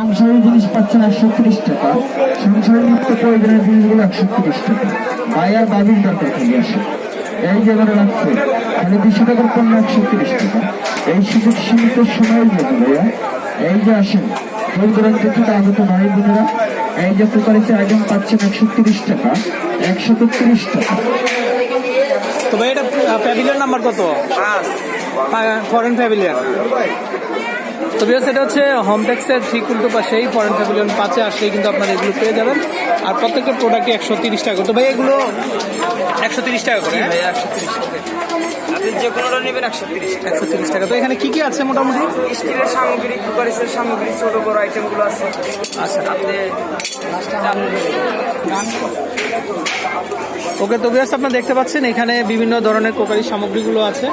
সংসারের জিনিস পাচ্ছেন একশো তিরিশ টাকা। সংসারের নিত্য প্রয়োজনীয় জিনিসগুলো একশো তিরিশ টাকা। ভাই আর বাবির দরকার খালি আসে? এই জায়গাটা রাখছে খালি দুশো টাকার পণ্য একশো তিরিশ টাকা। এই সুযোগ সীমিত সময়ের জন্য ভাইয়া। এই যে আসেন দূর দূরান্ত থেকে আগত ভাই বোনেরা এই যে কুকারিতে আইটেম পাচ্ছেন একশো তিরিশ টাকা একশো তিরিশ টাকা। তো ভাই এটা প্যাভিলিয়ন নাম্বার কত? ফরেন প্যাভিলিয়ন তো বিকজ এটা হচ্ছে হোমটেক্সের ঠিক উল্টো পাশেই ফরেন প্যাভিলিয়ন পাঁচে আসলেই কিন্তু আপনারা এগুলো পেয়ে যাবেন। আর প্রত্যেকটা প্রোডাক্টে একশো তিরিশ টাকা। তো ভাই এগুলো একশো তিরিশ টাকা করে হ্যাঁ? একশো তিরিশ আপনি যে কোনোটা নেবেন একশো তিরিশ একশো তিরিশ টাকা। তো এখানে কি কি আছে মোটামুটি? স্টিলের সামগ্রী কুকারিসের সামগ্রী ছোট বড় আইটেমগুলো আছে। আচ্ছা। আপনি ওকে তো বিকজ আপনারা দেখতে পাচ্ছেন এখানে বিভিন্ন ধরনের কোকারি সামগ্রীগুলো আছে।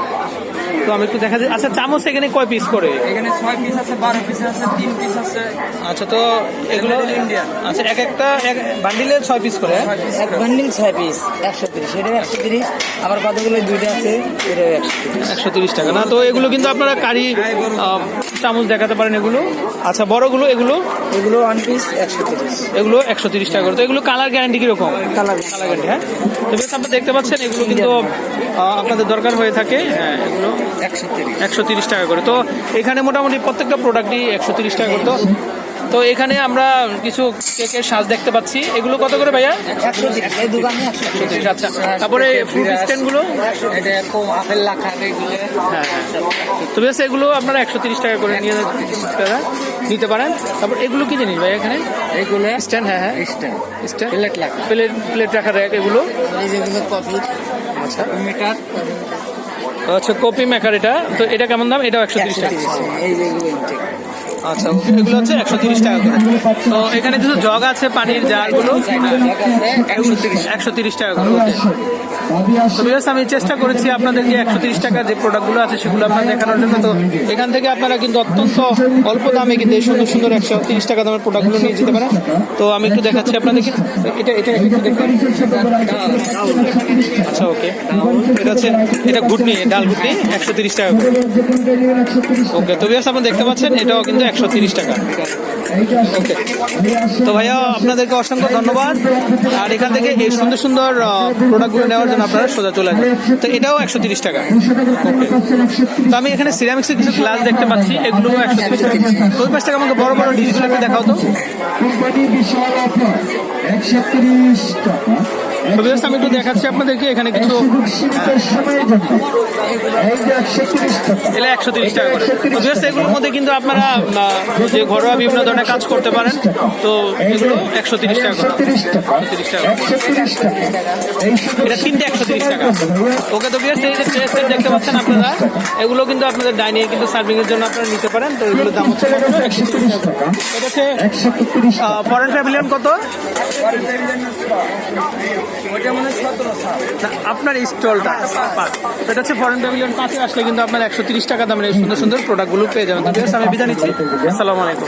তো আমি একটু দেখা যায় আচ্ছা চামচ এখানে কয় পিস করে? এখানে ছয় পিস আছে বারো পিস আছে তিন পিস আছে। আচ্ছা তো এগুলো ইন্ডিয়ান আচ্ছা এক একটা এক বান্ডিলে ছয় পিস করে? হ্যাঁ? এক বান্ডিল ছয় পিস একশো তিরিশ। এটাও একশো তিরিশ। আবার কতগুলো দুইটা আছে এটাও একশো তিরিশ। টাকা। না তো এগুলো কিন্তু আপনারা কারি চামচ দেখাতে পারেন এগুলো। আচ্ছা বড়গুলো এগুলো? এগুলো ওয়ান পিস একশো তিরিশ। এগুলো একশো তিরিশ টাকা করে। তো এগুলো কালার গ্যারান্টি কীরকম? কালার কালার গ্যারান্টি হ্যাঁ? তো বেশ আপনারা দেখতে পাচ্ছেন এগুলো কিন্তু আপনাদের দরকার হয়ে থাকে। হ্যাঁ এগুলো একশো তিরিশ। টাকা করে। তো এখানে মোটামুটি প্রত্যেকটা প্রোডাক্টই একশো তিরিশ টাকা করে। তো তো এখানে আমরা কিছু কেকের সাজ দেখতে পাচ্ছি। এগুলো কত করে ভাইয়া? আচ্ছা। তারপরে ফ্রুট স্ট্যান্ডগুলো এগুলো। হ্যাঁ তো বেশ এগুলো আপনারা একশো তিরিশ টাকা করে নিয়ে নিতে পারেন। তারপর এগুলো কি জিনিস ভাই এখানে? এইগুলো স্ট্যান্ড হ্যাঁ হ্যাঁ। Stand stand plate plate plate rack এগুলো? আচ্ছা। মিটার। আচ্ছা কপি মেকার এটা। তো এটা কেমন দাম? এটাও একশো তিরিশ টাকা। আচ্ছা এগুলো হচ্ছে একশো তিরিশ টাকা করে। তো এখানে কিছু জগ আছে পানির জারগুলো? একশো তিরিশ। টাকা করে আমি চেষ্টা করেছি আপনাদেরকে একশো তিরিশ টাকার যে প্রোডাক্টগুলো আছে সেগুলো আপনার দেখানোর জন্য। তো এখান থেকে আপনারা কিন্তু অত্যন্ত অল্প দামে কিন্তু এই সুন্দর সুন্দর একশো তিরিশ টাকা দামের প্রোডাক্টগুলো নিয়ে যেতে পারেন। তো আমি একটু দেখাচ্ছি আপনাদেরকে। এটা এটা একটু দেখবেন আচ্ছা ওকে। এটা হচ্ছে, এটা ঘুটনি, ডাল ঘুটনি, একশো তিরিশ টাকা ওকে, তো বিকজ আপনারা দেখতে পাচ্ছেন, এটাও কিন্তু একশো তিরিশ টাকা। তো ভাইয়া আপনাদেরকে অসংখ্য ধন্যবাদ। আর এখান থেকে এই সুন্দর সুন্দর প্রোডাক্টগুলো নেওয়ার জন্য আপনারা সোজা চলে আসবেন। তো এটাও একশো তিরিশ টাকা। তো আমি এখানে সিরামিক্সের কিছু গ্লাস দেখতে পাচ্ছি। এগুলো একশো তিরিশ টাকা। ওই পাশ থেকে আমাকে বড় বড় ডিসগুলো একটু দেখাও তো। একশো তিরিশ টাকা। আমি একটু দেখাচ্ছি আপনাদেরকে, এখানে কিছু যে একশো তিরিশ টাকা করে। বেশ এগুলোর মধ্যে কিন্তু আপনারা যে ঘরোয়া বিভিন্ন ধরনের কাজ করতে পারেন, তো এগুলো একশো তিরিশ টাকা করে। তিরিশ টাকা 130 টাকা। একশো তিরিশ টাকা এই সুযোগ এটা তিনটে একশো তিরিশ টাকা। ওকে, তো বিয়ার এই যে সেট দেখতে পাচ্ছেন আপনারা, এগুলো কিন্তু আপনাদের ডাইনিং কিন্তু সার্ভিং এর জন্য আপনারা নিতে পারেন, তো এগুলোর দাম হচ্ছে এটা হচ্ছে ফরেন প্যাভিলিয়ন কত? হয় আপনার স্টলটা এটা হচ্ছে ফরেন প্যাভিলিয়ন পাঁচে আসলে কিন্তু আপনার একশো তিরিশ টাকা দামের সুন্দর সুন্দর প্রোডাক্টগুলো পেয়ে যাবেন। আমি বিদায় নিচ্ছি। আসসালামু আলাইকুম।